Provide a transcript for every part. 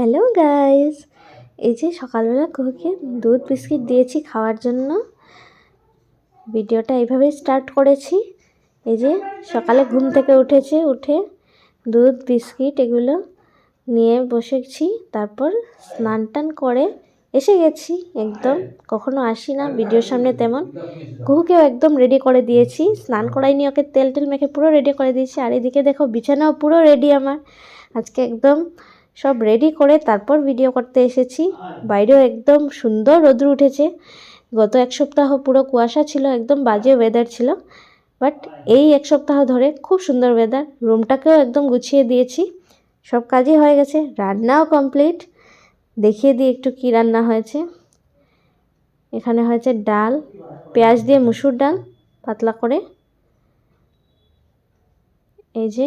Hello guys এই যে সকালবেলা কুহুকে দুধ, বিস্কিট দিয়েছি খাওয়ার জন্য। ভিডিওটা এইভাবে স্টার্ট করেছি। এই যে সকালে ঘুম থেকে উঠেছে, উঠে দুধ, বিস্কিট এগুলো নিয়ে বসেছি। তারপর স্নান টান করে এসে গেছি। একদম কখনো আসি না, ভিডিওর সামনে তেমন। কুহুকেও একদম রেডি করে দিয়েছি। স্নান করাইনি, ওকে তেল টেল মেখে পুরো রেডি করে দিয়েছি। আর এদিকে দেখো, বিছানাও পুরো রেডি আমার। আজকে একদম সব রেডি করে তারপর ভিডিও করতে এসেছি। বাইরেও একদম সুন্দর রোদ্র উঠেছে। গত এক সপ্তাহ পুরো কুয়াশা ছিল, একদম বাজে ওয়েদার ছিল। বাট এই এক সপ্তাহ ধরে খুব সুন্দর ওয়েদার রুমটাকেও একদম গুছিয়ে দিয়েছি। সব কাজই হয়ে গেছে। রান্নাও কমপ্লিট দেখিয়ে দিই একটু কী রান্না হয়েছে। এখানে হয়েছে ডাল, পেঁয়াজ দিয়ে মুসুর ডাল, পাতলা করে। এই যে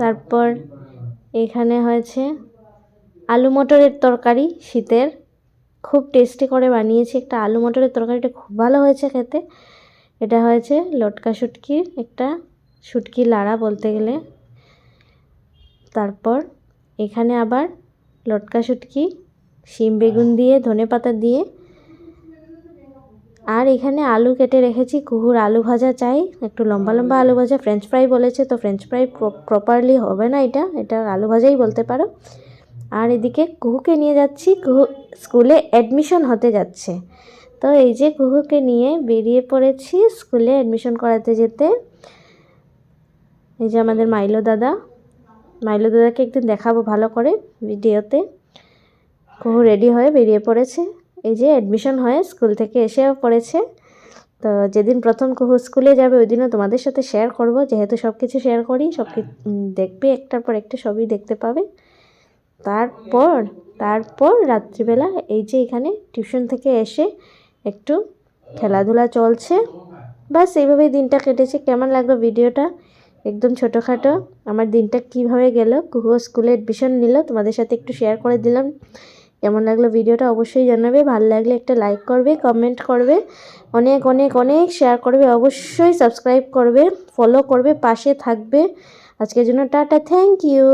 তারপর এখানে হয়েছে আলু মটরের তরকারি শীতের। খুব টেস্টি করে বানিয়েছি একটা আলু মটরের তরকারিটা, খুব ভালো হয়েছে খেতে। এটা হয়েছে লটকা শুটকির একটা শুটকি লাড়া বলতে গেলে। তারপর এখানে আবার লটকা শুটকি, শিম বেগুন দিয়ে ধনে পাতা দিয়ে আর এখানে আলু কেটে রেখেছি কুহুর আলু ভাজা চাই একটু লম্বা লম্বা আলু ভাজা ফ্রেঞ্চ ফ্রাই বলেছে তো ফ্রেঞ্চ ফ্রাই প্রপারলি হবে না এটা এটা আলু ভাজাই বলতে পারো। আর এদিকে কুহুকে নিয়ে যাচ্ছি কুহু স্কুলে অ্যাডমিশন হতে যাচ্ছে। তো এই যে কুহুকে নিয়ে বেরিয়ে পড়েছি স্কুলে অ্যাডমিশন করাতে যেতে। এই যে আমাদের মাইলো দাদা মাইলো দাদাকে একদিন দেখাবো ভালো করে ভিডিওতে কুহু রেডি হয়ে বেরিয়ে পড়েছে। এই যে অ্যাডমিশন হয়ে স্কুল থেকে এসেও পড়েছে। তো যেদিন প্রথম কুহু স্কুলে যাবে, ওই দিনও তোমাদের সাথে শেয়ার করব। যেহেতু সব কিছু শেয়ার করি সব দেখবে, একটার পর একটা সবই দেখতে পাবে। তারপর তারপর রাত্রিবেলা এই যে এখানে টিউশন থেকে এসে একটু খেলাধুলা চলছে। বাস এইভাবেই দিনটা কেটেছে। কেমন লাগল ভিডিওটা? একদম ছোটোখাটো। আমার দিনটা কীভাবে গেল? কুহু স্কুলে অ্যাডমিশন নিল। তোমাদের সাথে একটু শেয়ার করে দিলাম। কেমন লাগল ভিডিওটা অবশ্যই জানাবে, ভালো লাগলে একটা লাইক করবে কমেন্ট করবে, অনেক অনেক অনেক শেয়ার করবে, অবশ্যই সাবস্ক্রাইব করবে ফলো করবে, পাশে থাকবে। আজকের জন্য টাটা থ্যাংক ইউ